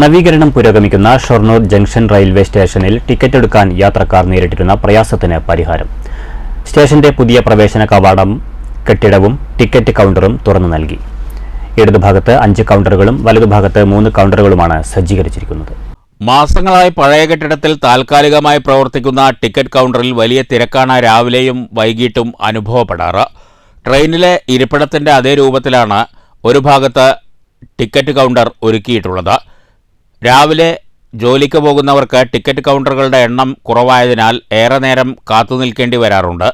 നവീകരണം പുരോഗമിക്കുന്ന Shoranur junction railway സ്റ്റേഷനിൽ ടിക്കറ്റ് എടുക്കാൻ യാത്രക്കാർ നേരിട്ടിരുന്ന പ്രയാസത്തിന് പരിഹാരം. സ്റ്റേഷന്റെ പുതിയ പ്രവേശന കവാടം കെട്ടിടവും ടിക്കറ്റ് കൗണ്ടറും തുറന്നു നൽകി. ഇടതുഭാഗത്ത് അഞ്ച് കൗണ്ടറുകളും വലതുഭാഗത്ത് മൂന്ന് കൗണ്ടറുകളുമാണ് സജ്ജീകരിച്ചിരിക്കുന്നത്. മാസങ്ങളായി പഴയ കെട്ടിടത്തിൽ താൽക്കാലികമായി പ്രവർത്തിക്കുന്ന ടിക്കറ്റ് കൗണ്ടറിൽ വലിയ തിരക്കാണ് രാവിലെയും വൈകിട്ടും അനുഭവപ്പെടാറ്. ട്രെയിനിലെ ഇരിപ്പിടത്തിന്റെ അതേ രൂപത്തിലാണ് ഒരു ഭാഗത്ത് ടിക്കറ്റ് കൗണ്ടർ ഒരുക്കിയിട്ടുള്ളത്. രാവിലെ ജോലിക്ക് പോകുന്നവർക്ക് ടിക്കറ്റ് കൗണ്ടറുകളുടെ എണ്ണം കുറവായതിനാൽ ഏറെ നേരം കാത്തു നിൽക്കേണ്ടി വരാറുണ്ട്.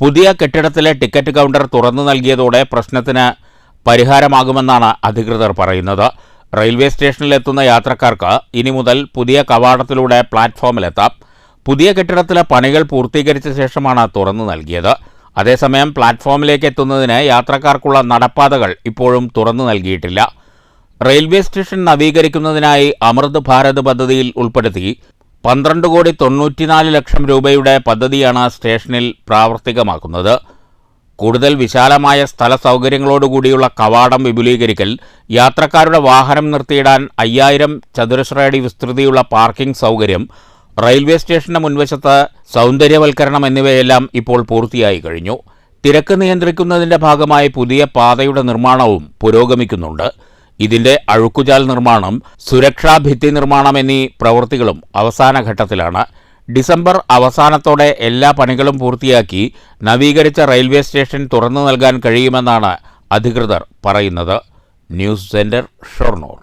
പുതിയ കെട്ടിടത്തിലെ ടിക്കറ്റ് കൗണ്ടർ തുറന്നു നൽകിയതോടെ പ്രശ്നത്തിന് പരിഹാരമാകുമെന്നാണ് അധികൃതർ പറയുന്നത്. റെയിൽവേ സ്റ്റേഷനിലെത്തുന്ന യാത്രക്കാർക്ക് ഇനി മുതൽ പുതിയ കവാടത്തിലൂടെ പ്ലാറ്റ്ഫോമിലെത്താം. പുതിയ കെട്ടിടത്തിലെ പണികൾ പൂർത്തീകരിച്ച ശേഷമാണ് തുറന്നു നൽകിയത്. അതേസമയം പ്ലാറ്റ്ഫോമിലേക്ക് എത്തുന്നതിന് യാത്രക്കാർക്കുള്ള നടപ്പാതകൾ ഇപ്പോഴും തുറന്നു നൽകിയിട്ടില്ല. റെയിൽവേ സ്റ്റേഷൻ നവീകരിക്കുന്നതിനായി അമൃത് ഭാരത് പദ്ധതിയിൽ ഉൾപ്പെടുത്തി പന്ത്രണ്ട് കോടി തൊണ്ണൂറ്റിനാല് ലക്ഷം രൂപയുടെ പദ്ധതിയാണ് സ്റ്റേഷനിൽ പ്രാവർത്തികമാക്കുന്നത്. കൂടുതൽ വിശാലമായ സ്ഥല സൗകര്യങ്ങളോടുകൂടിയുള്ള കവാടം വിപുലീകരിക്കൽ യാത്രക്കാരുടെ വാഹനം നിർത്തിയിടാൻ അയ്യായിരം ചതുരശ്രയടി വിസ്തൃതിയുള്ള പാർക്കിംഗ് സൗകര്യം റെയിൽവേ സ്റ്റേഷന്റെ മുൻവശത്ത് സൗന്ദര്യവൽക്കരണം എന്നിവയെല്ലാം ഇപ്പോൾ പൂർത്തിയായി കഴിഞ്ഞു. തിരക്ക് നിയന്ത്രിക്കുന്നതിന്റെ ഭാഗമായി പുതിയ പാതയുടെ നിർമ്മാണവും പുരോഗമിക്കുന്നുണ്ട്. ഇതിന്റെ അഴുക്കുചാൽ നിർമ്മാണം സുരക്ഷാ ഭിത്തി നിർമ്മാണം എന്നീ പ്രവൃത്തികളും അവസാന ഘട്ടത്തിലാണ്. ഡിസംബർ അവസാനത്തോടെ എല്ലാ പണികളും പൂർത്തിയാക്കി നവീകരിച്ച റെയിൽവേ സ്റ്റേഷൻ തുറന്നു നൽകാൻ കഴിയുമെന്നാണ് അധികൃതർ പറയുന്നത്. News centre Shoranur.